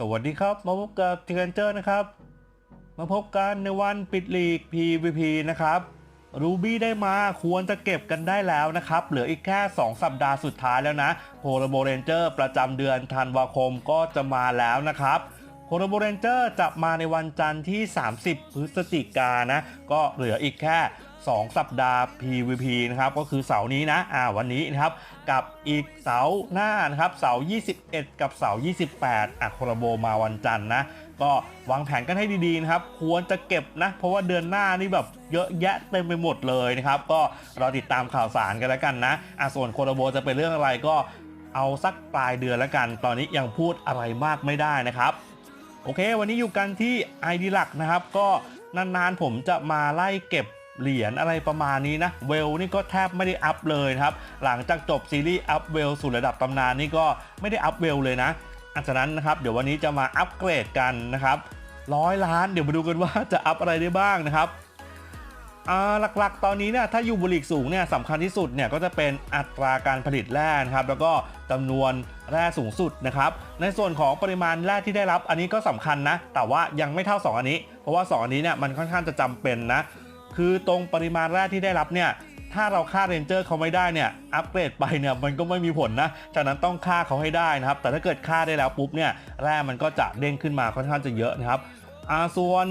สวัสดีครับ มาพบกับเทีกันเจอร์นะครับ มาพบกันในวันปิดลีก PVP นะครับรูบี้ได้มาควรจะเก็บกันได้แล้วนะครับ เหลืออีกแค่ 2 สัปดาห์สุดท้ายแล้วนะโพลโบเรนเจอร์ประจำเดือนธันวาคมก็จะมาแล้วนะครับโพลโบเรนเจอร์จะมาในวันจันทร์ที่ 30 พฤศจิกานะ ก็เหลืออีกแค่ 2 สัปดาห์ PVP นะครับก็คือเสาร์นี้นะอ่าวันนี้นะครับกับอีกเสาร์หน้านะครับเสาร์21 กับเสาร์28อะโคลาโบมาวันจันทร์นะก็วางแผนกันให้ดีๆนะครับ ควรจะเก็บนะ เพราะว่าเดือนหน้านี่แบบเยอะแยะเต็มไปหมดเลยนะครับ ก็รอติดตามข่าวสารกันแล้วกันนะอะส่วนโคลาโบจะเป็นเรื่องอะไรก็เอาสักปลายเดือนแล้วกัน ตอนนี้ยังพูดอะไรมากไม่ได้นะครับ โอเค วันนี้อยู่กันที่ไอดีหลักนะครับ ก็นานๆผมจะมาไล่เก็บ เหรียญอะไรประมาณนี้นะ เวลนี่ก็แทบไม่ได้อัพเลยนะครับ หลังจากจบซีรีส์อัพเวลสู่ระดับตำนานนี่ก็ไม่ได้อัพเวลเลยนะอันนั้นนะครับเดี๋ยววันนี้จะมาอัปเกรดกันนะครับร้อยล้านเดี๋ยวมาดูกันว่าจะอัพอะไรได้บ้างนะครับหลักๆ ตอนนี้เนี่ยถ้าอยู่บุหลีกสูงเนี่ยสำคัญที่สุดเนี่ยก็จะเป็นอัตราการผลิตแร่นะครับแล้วก็จำนวนแร่สูงสุดนะครับในส่วนของปริมาณแร่ที่ได้รับอันนี้ก็สำคัญนะ แต่ว่ายังไม่เท่า 2 อันนี้ เพราะว่า 2 อันนี้เนี่ยมันค่อนข้างจะจำเป็นนะ คือตรงปริมาณแร่ที่ได้รับเนี่ยถ้าเราฆ่าเรนเจอร์เขาไม่ได้เนี่ยอัปเกรดไปเนี่ยมันก็ไม่มีผลนะฉะนั้นต้องฆ่าเขาให้ได้นะครับ แต่ถ้าเกิดฆ่าได้แล้วปุ๊บเนี่ยแร่มันก็จะเด้งขึ้นมาค่อนข้างจะเยอะนะครับอ่าส่วน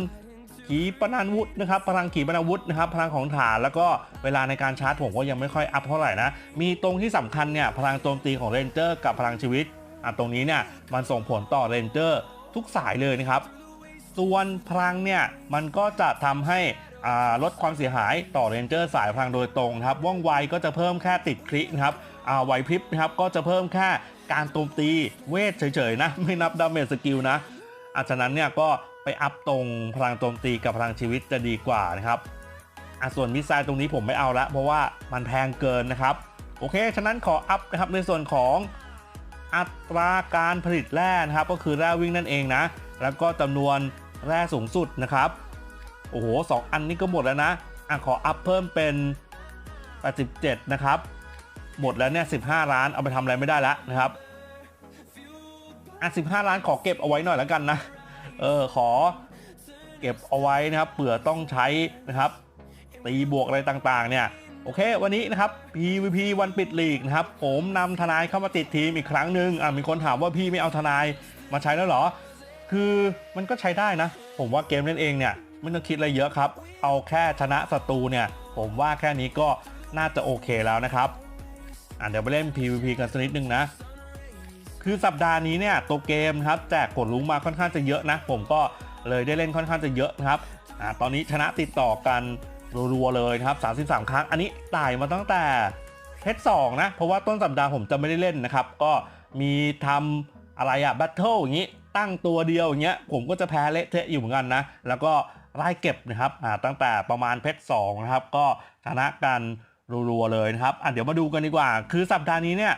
ขีปนาวุธนะครับพลังขีปนาวุธนะครับพลังของฐานแล้วก็เวลาในการชาร์จผมก็ยังไม่ค่อยอัพเท่าไหร่นะมีตรงที่สำคัญเนี่ยพลังโจมตีของเรนเจอร์กับพลังชีวิตอะตรงนี้เนี่ยมันส่งผลต่อเรนเจอร์ทุกสายเลยนะครับส่วนพลังเนี่ยมันก็จะทำให้ ลดความเสียหายต่อเรนเจอร์สายพลังโดยตรงครับว่องไวก็จะเพิ่มแค่ติดคลินครับไหวพริบนะครับก็จะเพิ่มแค่การโจมตีเวทเฉยๆนะ ไม่นับดาเมจสกิลนะอาฉะนั้นเนี่ยก็ไปอัพตรงพลังโจมตีกับพลังชีวิตจะดีกว่านะครับอะส่วนมิสไซล์ตรงนี้ผมไม่เอาละเพราะว่ามันแพงเกินนะครับ โอเค ฉะนั้นขออัพนะครับในส่วนของอัตราการผลิตแร่นะครับ ก็คือแร่วิ่งนั่นเองนะ แล้วก็จำนวนแร่สูงสุดนะครับ โอ้โหสองอันนี้ก็หมดแล้วนะอะขออัพเพิ่มเป็น 87 นะครับ หมดแล้วเนี่ย15 ล้านเอาไปทำอะไรไม่ได้แล้วนะครับอะ15 ล้านขอเก็บเอาไว้หน่อยแล้วกันนะ เออขอเก็บเอาไว้นะครับเผื่อต้องใช้นะครับ ตีบวกอะไรต่างๆ เนี่ยโอเค วันนี้นะครับ PVP วันปิดลีกนะครับ ผมนำทนายเข้ามาติดทีมอีกครั้งหนึ่งอะมีคนถามว่าพี่ไม่เอาทนายมาใช้แล้วเหรอ คือมันก็ใช้ได้นะ ผมว่าเกมเล่นเองเนี่ย ไม่ต้องคิดอะไรเยอะครับ เอาแค่ชนะศัตรูเนี่ยผมว่าแค่นี้ก็น่าจะโอเคแล้วนะครับอะเดี๋ยวไปเล่น PVP กันสักนิดนึงนะ คือสัปดาห์นี้เนี่ยตัวเกมครับแจกกดลุ้งมาค่อนข้างจะเยอะนะ ผมก็เลยได้เล่นค่อนข้างจะเยอะนะครับอ่าตอนนี้ชนะติดต่อกันรัวๆเลยครับ 33 ครั้ง อันนี้ไต่มาตั้งแต่เพชรสองนะ เพราะว่าต้นสัปดาห์ผมจะไม่ได้เล่นนะครับ ก็มีทำอะไรอะแบทเทิลอย่างนี้ ตั้งตัวเดียวอย่างเงี้ย ผมก็จะแพ้เละเทะอยู่เหมือนกันนะ แล้วก็ ไล่เก็บนะครับตั้งแต่ประมาณเพชรสองนะครับก็ชนะกันรัวๆเลยนะครับอะเดี๋ยวมาดูกันดีกว่า คือสัปดาห์นี้เนี่ย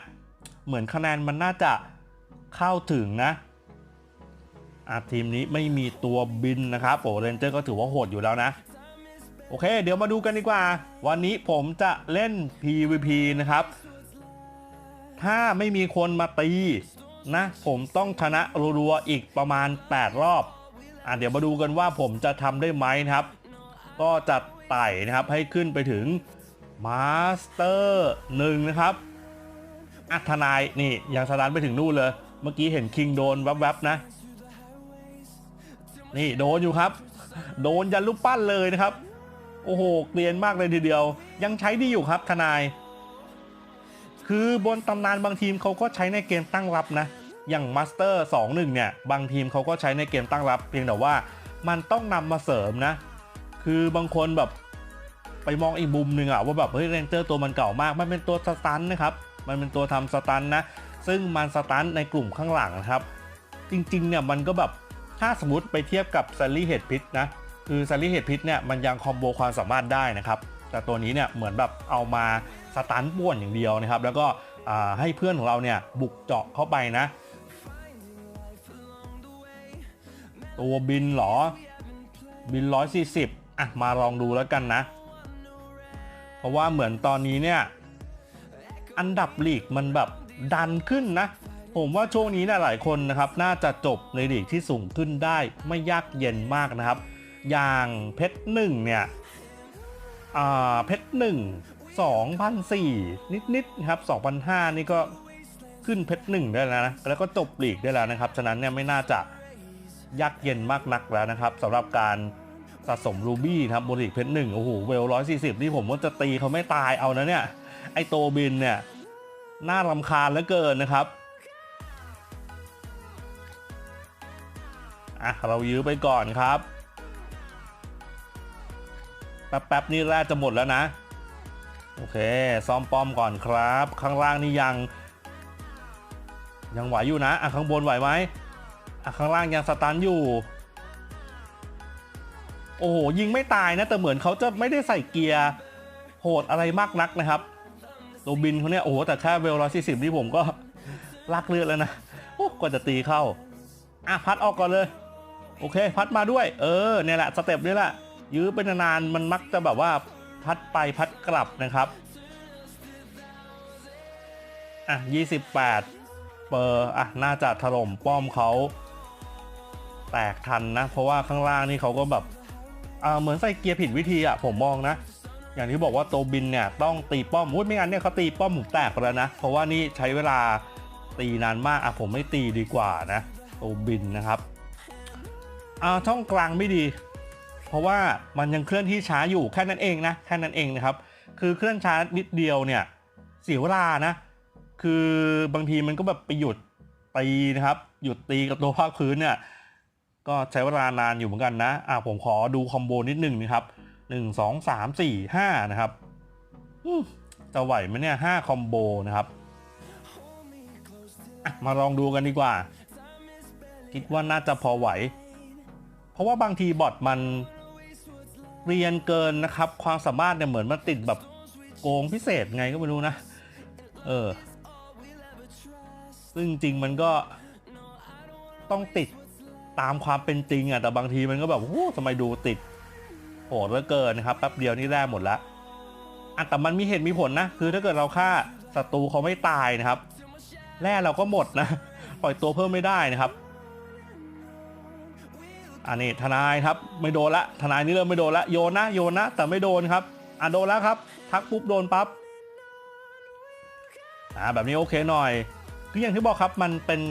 เหมือนคะแนนมันน่าจะเข้าถึงนะอาทีมนี้ไม่มีตัวบินนะครับโอ้เรนเจอร์ก็ถือว่าโหดอยู่แล้วนะ โอเค เดี๋ยวมาดูกันดีกว่า วันนี้ผมจะเล่น PVP นะครับ ถ้าไม่มีคนมาตีนะ ผมต้องชนะรัวๆอีกประมาณ 8 รอบ อะเดี๋ยวมาดูกันว่าผมจะทำได้ไหมครับ ก็จะไต่นะครับให้ขึ้นไปถึงมาสเตอร์หนึ่งนะครับอัธนายนี่ยังสตาร์ทไปถึงนู่นเลย เมื่อกี้เห็นคิงโดนแวบๆนะ นี่โดนอยู่ครับ โดนยันลูกปั้นเลยนะครับ โอ้โหเกลียนมากเลยทีเดียว ยังใช้ดีอยู่ครับทนาย คือบนตำนานบางทีมเขาก็ใช้ในเกมตั้งรับนะ อย่างมาสเตอร์2-1เนี่ยบางทีมเขาก็ใช้ในเกมตั้งรับ เพียงแต่ว่ามันต้องนำมาเสริมนะ คือบางคนแบบไปมองอีกมุมหนึ่งอะว่าแบบเฮ้ยเรนเจอร์ตัวมันเก่ามาก มันเป็นตัวสตันนะครับ มันเป็นตัวทำสตันนะ ซึ่งมันสตันในกลุ่มข้างหลังนะครับ จริงๆเนี่ยมันก็แบบถ้าสมมติไปเทียบกับซ a ลลี่เฮดพิษนะ คือซ a ลลี่เฮดพิษเนี่ยมันยังคอมโบความสามารถได้นะครับ แต่ตัวนี้เนี่ยเหมือนแบบเอามาสตันป่วนอย่างเดียวนะครับ แล้วก็ให้เพื่อนของเราเนี่ยบุกเจาะเข้าไปนะ ตัวบินเหรอ บิน 140 อะ มาลองดูแล้วกันนะ เพราะว่าเหมือนตอนนี้เนี่ย อันดับลีกมันแบบดันขึ้นนะ ผมว่าช่วงนี้นะหลายคนนะครับ น่าจะจบในลีกที่สูงขึ้นได้ไม่ยากเย็นมากนะครับ อย่างเพชรหนึ่งเนี่ยอ่าเพชรหนึ่งสองพันสี่นิดๆครับสองพันห้านี่ก็ขึ้นเพชรหนึ่งได้แล้วนะ แล้วก็จบลีกได้แล้วนะครับ ฉะนั้นเนี่ยไม่น่าจะ ยากเย็นมากนักแล้วนะครับสำหรับการสะสมรูบี้ครับบนลีกเพชรหนึ่งโอ้โหเวลร้อยสี่สิบนี่ผมว่าจะตีเขาไม่ตายเอานะเนี่ย ไอโตบินเนี่ย น่ารำคาญเหลือเกินนะครับอะเรายื้อไปก่อนครับ แป๊บๆนี่แร่จะหมดแล้วนะ โอเคซ่อมป้อมก่อนครับ ข้างล่างนี่ยัง ยังไหวอยู่นะอะข้างบนไหวไหม ข้างล่างยังสตันอยู่ โอ้โหยิงไม่ตายนะ แต่เหมือนเขาจะไม่ได้ใส่เกียร์โหดอะไรมากนักนะครับตัวบินเขาเนี่ยโอ้โหแต่แค่เวลร้อยสี่สิบที่ผมก็ลากเลือดแล้วนะโอ้กว่าจะตีเข้าอะพัดออกก่อนเลย โอเค พัดมาด้วย เออเนี่ยแหละสเต็ปนี่แหละยื้อเป็นนานๆมันมักจะแบบว่าพัดไปพัดกลับนะครับอะ28 เปอร์อะน่าจะถล่มป้อมเขา แตกทันนะ เพราะว่าข้างล่างนี่เขาก็แบบเหมือนใส่เกียร์ผิดวิธีอะผมมองนะ อย่างที่บอกว่าโตบินเนี่ยต้องตีป้อมอุ้ยไม่งั้นเนี่ยเขาตีป้อมผมแตกไปแล้วนะ เพราะว่านี่ใช้เวลาตีนานมากอะผมไม่ตีดีกว่านะโตบินนะครับอ่าช่องกลางไม่ดี เพราะว่ามันยังเคลื่อนที่ช้าอยู่แค่นั้นเองนะแค่นั้นเองนะครับคือเคลื่อนช้านิดเดียวเนี่ยเสียเวลานะ คือบางทีมันก็แบบไปหยุดตีนะครับ หยุดตีกับตัวภาคพื้นเนี่ย ก็ใช้เวลานานอยู่เหมือนกันนะอ่าผมขอดูคอมโบนิดหนึ่งนะครับหนึ่งสองสามสี่ห้านะครับจะไหวไหมเนี่ยห้าคอมโบนะครับมาลองดูกันดีกว่า คิดว่าน่าจะพอไหว เพราะว่าบางทีบอทมันเรียนเกินนะครับ ความสามารถเนี่ยเหมือนมันติดแบบโกงพิเศษไงก็ไม่รู้นะ เออ ซึ่งจริงมันก็ต้องติด ตามความเป็นจริงอะแต่บางทีมันก็แบบโอ้ทำไมดูติดโหดเหลือเกินนะครับแป๊บเดียวนี่แร่หมดละอะแต่มันมีเหตุมีผลนะ คือถ้าเกิดเราฆ่าศัตรูเขาไม่ตายนะครับแร่เราก็หมดนะ ปล่อยตัวเพิ่มไม่ได้นะครับอันนี้ทนายครับไม่โดนละทนายนี่เริ่มไม่โดนละโยนนะโยนนะแต่ไม่โดนครับอะโดนแล้วครับ ทักปุ๊บโดนปั๊บอ่าแบบนี้โอเคหน่อยคืออย่างที่บอกครับมันเป็น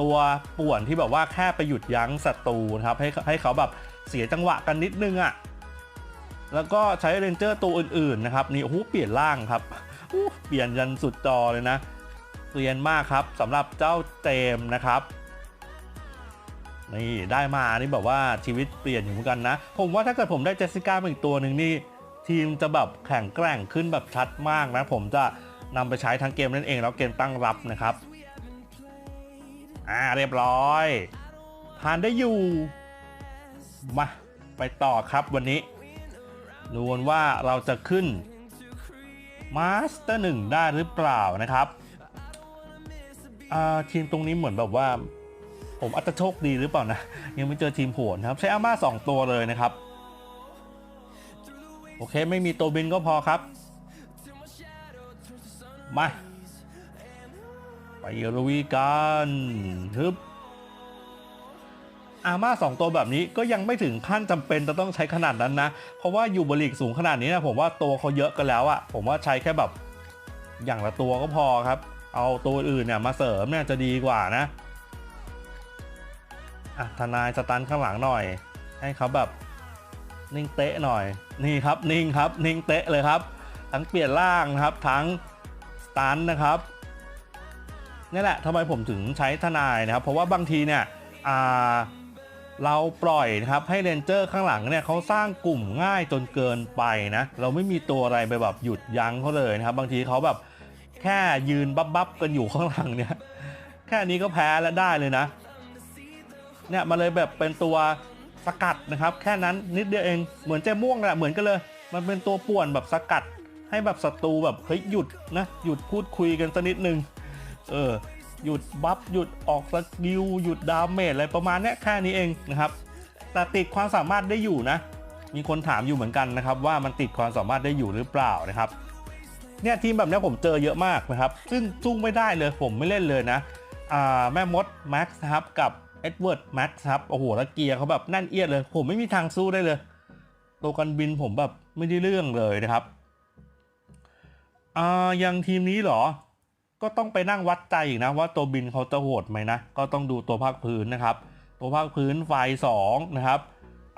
ตัวป่วนที่แบบว่าแค่ไปหยุดยั้งศัตรูนะครับให้ให้เขาแบบเสียจังหวะกันนิดนึงอะ่ะแล้วก็ใช้เรนเจอร์ตัวอื่นๆนะครับนี่โอ้โหเปลี่ยนร่างครับเปลี่ยนยันสุดจอเลยนะเปลี่ยนมากครับสำหรับเจ้าเจมนะครับนี่ได้มานี่แบบว่าชีวิตเปลี่ยนอยู่เหมือนกันนะ ผมว่าถ้าเกิดผมได้เจสสิก้ามาอีกตัวหนึ่งนี่ทีมจะแบบแข็งแกร่งขึ้นแบบชัดมากนะ ผมจะนำไปใช้ทั้งเกมนั่นเองแล้วเกมตั้งรับนะครับ อ่าเรียบร้อยทานได้อยู่ มา ไปต่อครับวันนี้ดูนว่าเราจะขึ้นมาสเตอร์หนึ่งได้หรือเปล่านะครับอ่าทีมตรงนี้เหมือนแบบว่า ผมอาจจะโชคดีหรือเปล่านะ ยังไม่เจอทีมโหดนะครับ ใช้อาม่าสองตัวเลยนะครับ โอเคไม่มีตัวบินก็พอครับ มา ไปรุวีกันฮึบอาม่าสองตัวแบบนี้ก็ยังไม่ถึงขั้นจำเป็นจะต้องใช้ขนาดนั้นนะ เพราะว่าอยู่บริกสูงขนาดนี้นะผมว่าตัวเขาเยอะกันแล้วอะผมว่าใช้แค่แบบอย่างละตัวก็พอครับ เอาตัวอื่นเนี่ยมาเสริมเนี่ยจะดีกว่านะอะทนายสตันข้างหลังหน่อย ให้เขาแบบนิ่งเตะหน่อย นี่ครับนิ่งครับนิ่งเตะเลยครับ ทั้งเปลี่ยนร่างนะครับ ทั้งสตันนะครับ นี่แหละทำไมผมถึงใช้ทนายนะครับ เพราะว่าบางทีเนี่ยเราปล่อยนะครับให้เรนเจอร์ข้างหลังเนี่ยเขาสร้างกลุ่มง่ายจนเกินไปนะ เราไม่มีตัวอะไรไปแบบหยุดยั้งเขาเลยนะครับ บางทีเขาแบบแค่ยืนบับบับกันอยู่ข้างหลังเนี่ย แค่นี้ก็แพ้แล้วได้เลยนะ เนี่ยมาเลยแบบเป็นตัวสกัดนะครับ แค่นั้นนิดเดียวเองเหมือนเจม่วงแหละเหมือนกันเลย มันเป็นตัวป่วนแบบสกัด ให้แบบศัตรูแบบเฮ้ยหยุดนะหยุดพูดคุยกันสักนิดนึง เออหยุดบัฟหยุดออกสกิลหยุดดาเมจอะไรประมาณเนี้ยแค่นี้เองนะครับแต่ติดความสามารถได้อยู่นะ มีคนถามอยู่เหมือนกันนะครับ ว่ามันติดความสามารถได้อยู่หรือเปล่านะครับเนี่ยทีมแบบนี้ผมเจอเยอะมากนะครับ ซึ่งสู้ไม่ได้เลยผมไม่เล่นเลยนะอ่าแม่มดแม็กซ์ครับกับเอ็ดเวิร์ดแม็กซ์ครับโอ้โหแล้วเกียร์เขาแบบแน่นเอียดเลย ผมไม่มีทางสู้ได้เลย ตัวกันบินผมแบบไม่ได้เรื่องเลยนะครับ อ่ายังทีมนี้เหรอ ก็ต้องไปนั่งวัดใจอีกนะว่าตัวบินเขาจะโหดไหมนะ ก็ต้องดูตัวภาคพื้นนะครับ ตัวภาคพื้นไฟ2นะครับ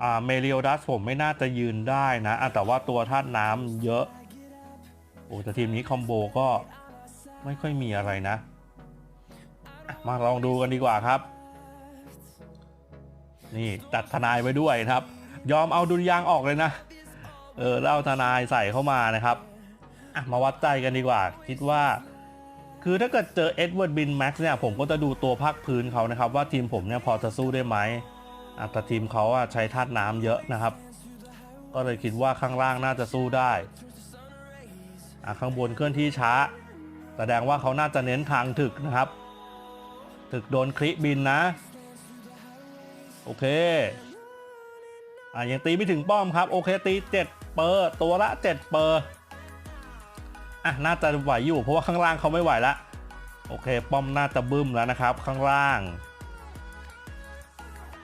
อ่าเมเรียดัสผมไม่น่าจะยืนได้นะแต่ว่าตัวธาตุน้ำเยอะโอ้แต่ทีมนี้คอมโบก็ไม่ค่อยมีอะไรนะ มาลองดูกันดีกว่าครับ นี่ตัดทนายไว้ด้วยครับ ยอมเอาดุลยางออกเลยนะ เออแล้วเอาทนายใส่เข้ามานะครับมาวัดใจกันดีกว่า คิดว่า คือถ้าเกิดเจอเอ็ดเวิร์ดบินแม็กซ์เนี่ยผมก็จะดูตัวภาคพื้นเขานะครับ ว่าทีมผมเนี่ยพอจะสู้ได้ไหมแต่ทีมเขาอะใช้ธาตุน้ำเยอะนะครับ ก็เลยคิดว่าข้างล่างน่าจะสู้ได้ข้างบนเคลื่อนที่ช้า แสดงว่าเขาน่าจะเน้นทางถึกนะครับ ถึกโดนคลิบินนะ โอเคอะยังตีไม่ถึงป้อมครับ โอเคตี 7 เปอร์ ตัวละ 7 เปอร์ อะน่าจะไหวอยู่ เพราะว่าข้างล่างเขาไม่ไหวละโอเค ป้อมน่าจะบึ้มแล้วนะครับ ข้างล่าง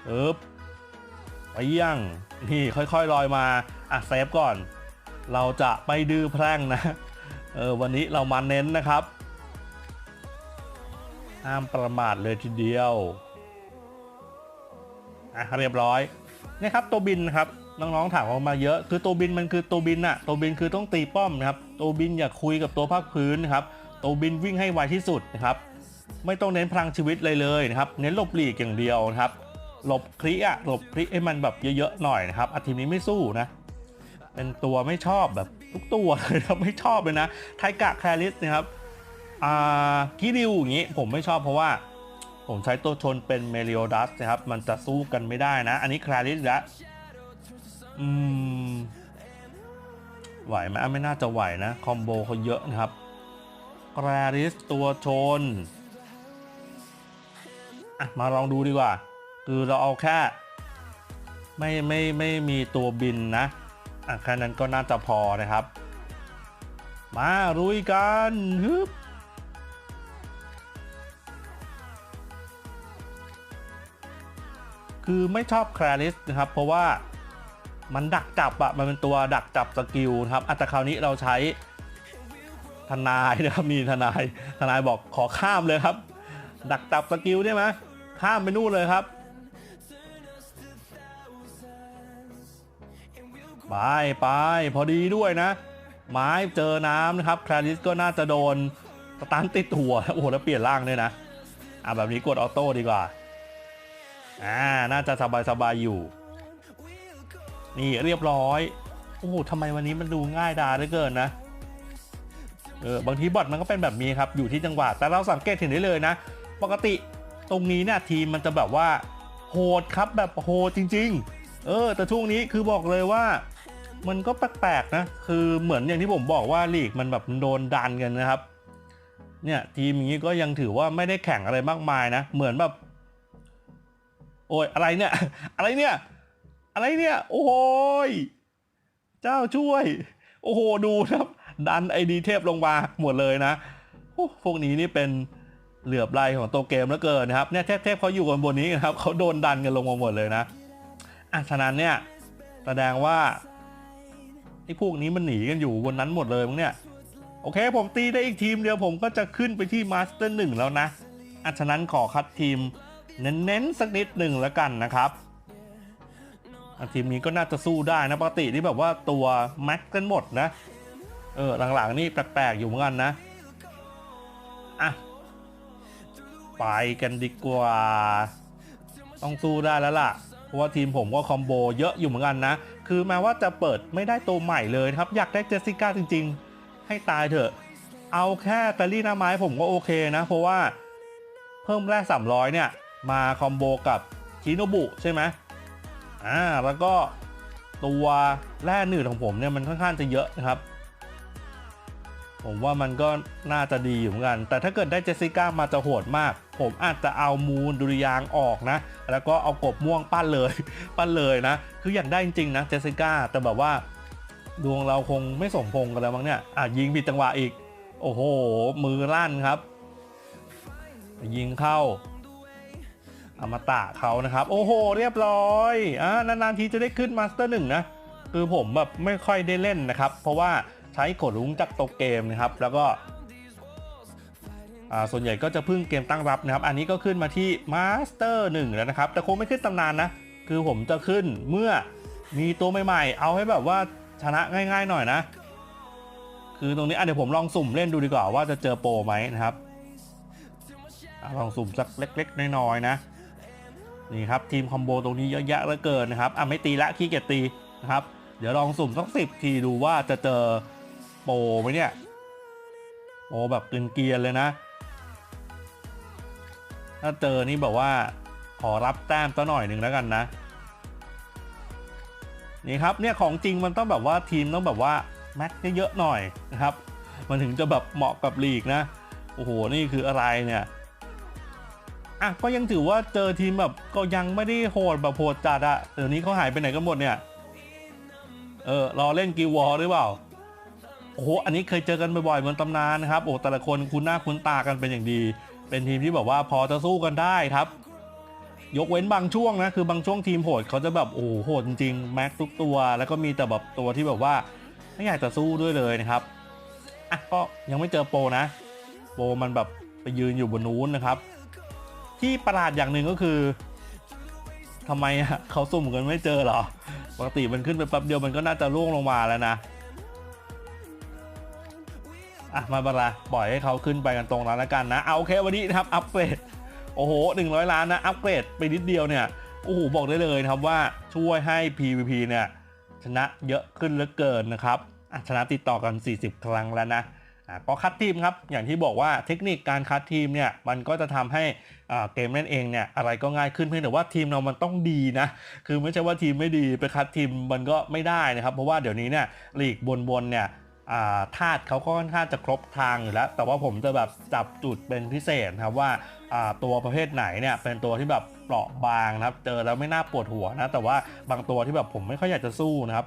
อึบไปยังนี่ค่อยๆลอยมาอะเซฟก่อน เราจะไปดื้อแพร่งนะเออวันนี้เรามาเน้นนะครับห้ามประมาทเลยทีเดียวอะเรียบร้อยนี่ครับตัวบินนะครับ น้องๆถามออกมาเยอะ คือตัวบินมันคือตัวบินอะตัวบินคือต้องตีป้อมนะครับตัวบินอย่าคุยกับตัวภาคพื้นนะครับตัวบินวิ่งให้ไวที่สุดนะครับไม่ต้องเน้นพลังชีวิตเลยเลยนะครับเน้นหลบหลีกอย่างเดียวนะครับหลบคลิอะหลบคลิให้มันแบบเยอะๆหน่อยนะครับอาทีมนี้ไม่สู้นะเป็นตัวไม่ชอบแบบทุกตัวเลยครับไม่ชอบเลยนะไทกะแคลิสนะครับอ่ากิริวอย่างนี้ผมไม่ชอบเพราะว่าผมใช้ตัวชนเป็นเมลิโอดัสนะครับ มันจะสู้กันไม่ได้นะ อันนี้คลาริสแล้ว อืมไหวไหมอะไม่น่าจะไหวนะ คอมโบเขาเยอะนะครับคลาริสตัวชนมาลองดูดีกว่า คือเราเอาแค่ ไม่ไม่ไม่มีตัวบินนะอะแค่นั้นก็น่าจะพอนะครับ มาลุยกันฮึบคือไม่ชอบคลริสนะครับ เพราะว่า มันดักจับอะมันเป็นตัวดักจับสกิลนะครับอะแต่คราวนี้เราใช้ทนายนะครับมีทนายทนายบอกขอข้ามเลยครับ ดักจับสกิลได้ไหมข้ามไปนู่นเลยครับไปไปพอดีด้วยนะ ไม้เจอน้ำนะครับคลาริสก็น่าจะโดนสตันติดหัวโอ้โหแล้วเปลี่ยนร่างด้วยนะอะแบบนี้กดออโต้ดีกว่าอ่าน่าจะสบายสบายอยู่ นี่เรียบร้อย โอ้โหทำไมวันนี้มันดูง่ายดาเหลือเกินนะเออบางทีบอทมันก็เป็นแบบนี้ครับ อยู่ที่จังหวะ แต่เราสังเกตเห็นได้เลยนะ ปกติตรงนี้เนี่ยทีมมันจะแบบว่าโหดครับแบบโหดจริง ๆ เออ แต่ช่วงนี้คือบอกเลยว่า มันก็แปลกๆนะ คือเหมือนอย่างที่ผมบอกว่าลีกมันแบบโดนดันกันนะครับ เนี่ยทีมอย่างนี้ก็ยังถือว่าไม่ได้แข่งอะไรมากมายนะ เหมือนแบบ โอ้ยอะไรเนี่ย อะไรเนี่ย อะไรเนี่ย โอ้โหเจ้าช่วย โอ้โห ดูครับ ดันไอดีเทพลงมาหมดเลยนะพวกนี้นี่เป็นเหลือบไหลของตัวเกมแล้วเกินนะครับเนี่ยเทพเทพเขาอยู่กันบนนี้นะครับเขาโดนดันกันลงมาหมดเลยนะอะฉะนั้นเนี่ยแสดงว่าไอ้พวกนี้มันหนีกันอยู่บนนั้นหมดเลยมั้งเนี่ยโอเค ผมตีได้อีกทีมเดียวผมก็จะขึ้นไปที่มาสเตอร์หนึ่งแล้วนะอะฉะนั้นขอคัดทีมเน้นๆสักนิดหนึ่งแล้วกันนะครับ ทีมนี้ก็น่าจะสู้ได้นะปกติที่แบบว่าตัวแม็กกันหมดนะ เออหลังๆนี่แปลกๆอยู่เหมือนกันนะอะไปกันดีกว่า ต้องสู้ได้แล้วล่ะ เพราะว่าทีมผมก็คอมโบเยอะอยู่เหมือนกันนะ คือแม้ว่าจะเปิดไม่ได้ตัวใหม่เลยครับ อยากได้เจสสิก้าจริง ๆ ให้ตายเถอะ เอาแค่แตลี่หน้าไม้ผมก็โอเคนะ เพราะว่าเพิ่มแร่300 เนี่ย มาคอมโบกับชิโนบุใช่ไหม อ่าแล้วก็ตัวแร่หนืดของผมเนี่ยมันค่อนข้างจะเยอะนะครับ ผมว่ามันก็น่าจะดีอยู่เหมือนกัน แต่ถ้าเกิดได้เจสสิก้ามาจะโหดมาก ผมอาจจะเอามูลดุริยางออกนะ แล้วก็เอากบม่วงปั้นเลย ปั้นเลยนะ คืออยากได้จริงๆนะเจสสิก้าแต่แบบว่า ดวงเราคงไม่สมพงกันแล้วมั้งเนี่ยอะยิงผิดจังหวะอีก โอ้โห มือลั่นครับ ยิงเข้า อมตะเขานะครับ โอ้โห เรียบร้อยอ่านานๆทีจะได้ขึ้นมาสเตอร์หนึ่งนะ คือผมแบบไม่ค่อยได้เล่นนะครับ เพราะว่าใช้กดรุ้งจากโตวเกมนะครับ แล้วก็อ่าส่วนใหญ่ก็จะพึ่งเกมตั้งรับนะครับ อันนี้ก็ขึ้นมาที่มาสเตอร์หนึ่งแล้วนะครับ แต่คงไม่ขึ้นตำนานนะ คือผมจะขึ้นเมื่อมีตัวใหม่ๆ เอาให้แบบว่าชนะง่ายๆหน่อยนะ คือตรงนี้อะเดี๋ยวผมลองสุ่มเล่นดูดีกว่าว่าจะเจอโปรไหมนะครับอลองสุ่มสักเล็ก ๆ น้อยๆนะ นี่ครับทีมคอมโบตรงนี้เยอะแยะเหลือเกินนะครับอะไม่ตีละขี้เกียจตีนะครับ เดี๋ยวลองสุ่มสักสิบทีดูว่าจะเจอโปรไหมเนี่ยโปแบบเกรียนเลยนะ ถ้าเจอนี่แบบว่าขอรับแต้มซะหน่อยหนึ่งแล้วกันนะ นี่ครับเนี่ยของจริงมันต้องแบบว่าทีมต้องแบบว่าแม็กเยอะๆหน่อยนะครับ มันถึงจะแบบเหมาะกับลีกนะ โอ้โห นี่คืออะไรเนี่ย อะก็ยังถือว่าเจอทีมแบบก็ยังไม่ได้โหดแบบโหดจัดอะเดี๋ยวนี้เขาหายไปไหนกันหมดเนี่ย เออรอเล่นกีวอหรือเปล่าโอ้โห อันนี้เคยเจอกันบ่อยๆเหมือนตำนานนะครับ โอ้ แต่ละคนคุ้นหน้าคุ้นตากันเป็นอย่างดี เป็นทีมที่แบบว่าพอจะสู้กันได้ครับ ยกเว้นบางช่วงนะ คือบางช่วงทีมโหดเขาจะแบบโอ้โหโหดจริงแม็กทุกตัว แล้วก็มีแต่แบบตัวที่แบบว่า ไม่อยากจะสู้ด้วยเลยนะครับ อะ ก็ยังไม่เจอโปนะ โปมันแบบไปยืนอยู่บนนู้นนะครับ ที่ประหลาดอย่างหนึ่งก็คือทำไมอะเขาสุ่มกันไม่เจอเหรอปกติมันขึ้นไปแป๊บเดียวมันก็น่าจะร่วงลงมาแล้วนะอะมาบาราปล่อยให้เขาขึ้นไปกันตรงนั้นแล้วกันนะเอาโอเควันนี้นะครับอัปเกรดโอ้โห 100 ล้านนะอัปเกรดไปนิดเดียวเนี่ยโอ้โหบอกได้เลยนะครับว่าช่วยให้ PVP เนี่ยชนะเยอะขึ้นเหลือเกินนะครับชนะติดต่อกัน 40 ครั้งแล้วนะอะก็คัดทีมครับอย่างที่บอกว่าเทคนิคการคัดทีมเนี่ยมันก็จะทำให้ เกมนั่นเองเนี่ยอะไรก็ง่ายขึ้นเพียงแต่ว่าทีมเรามันต้องดีนะคือไม่ใช่ว่าทีมไม่ดีไปคัดทีมมันก็ไม่ได้นะครับ เพราะว่าเดี๋ยวนี้เนี่ยลีกบนๆเนี่ยาธาตุเขาก็ค่อนข้างจะครบทางอยู่แล้ว แต่ว่าผมจะแบบจับจุดเป็นพิเศษนะครับว่าาตัวประเภทไหนเนี่ยเป็นตัวที่แบบเปราะบางนะครับ เจอแล้วไม่น่าปวดหัวนะ แต่ว่าบางตัวที่แบบผมไม่ค่อยอยากจะสู้นะครับ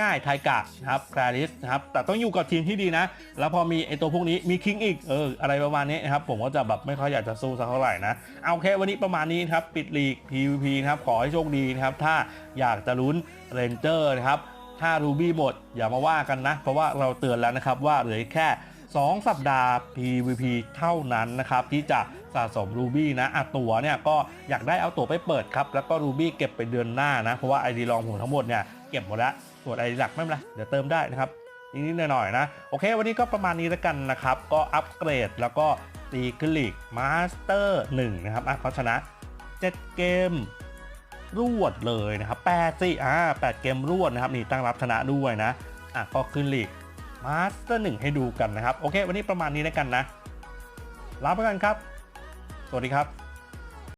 ง่ายๆ ไทกะนะครับคลาริสนะครับ แต่ต้องอยู่กับทีมที่ดีนะ แล้วพอมีไอตัวพวกนี้มีคิงอีก เออ อะไรประมาณนี้นะครับ ผมก็จะแบบไม่ค่อยอยากจะสู้สักเท่าไหร่นะ เอาโอเควันนี้ประมาณนี้ครับ ปิดลีก PVP นะครับ ขอให้โชคดีนะครับ ถ้าอยากจะลุ้นเรนเจอร์นะครับ ถ้ารูบี้หมดอย่ามาว่ากันนะ เพราะว่าเราเตือนแล้วนะครับว่าเหลือแค่ 2 สัปดาห์ PVP เท่านั้นนะครับที่จะสะสมรูบี้นะอะตั๋วเนี่ยก็อยากได้เอาตั๋วไปเปิดครับ แล้วก็รูบี้เก็บไปเดือนหน้านะ เพราะว่า ID รองผมทั้งหมดเนี่ย เก็บหมดแล้วส่วน ID หลักไม่เป็นไรเดี๋ยวเติมได้นะครับนิดๆหน่อยๆนะ โอเค วันนี้ก็ประมาณนี้แล้วกันนะครับ ก็อัปเกรดแล้วก็ตีขึ้นลีกมาสเตอร์1นะครับอะเขาชนะ 7 เกมรวดเลยนะครับ8สิอ่า8เกมรวดนะครับ นี่ตั้งรับชนะด้วยนะอะก็ขึ้นลีกมาสเตอร์หนึ่งให้ดูกันนะครับ โอเค วันนี้ประมาณนี้แล้วกันนะลาไปกันครับ สวัสดีครับ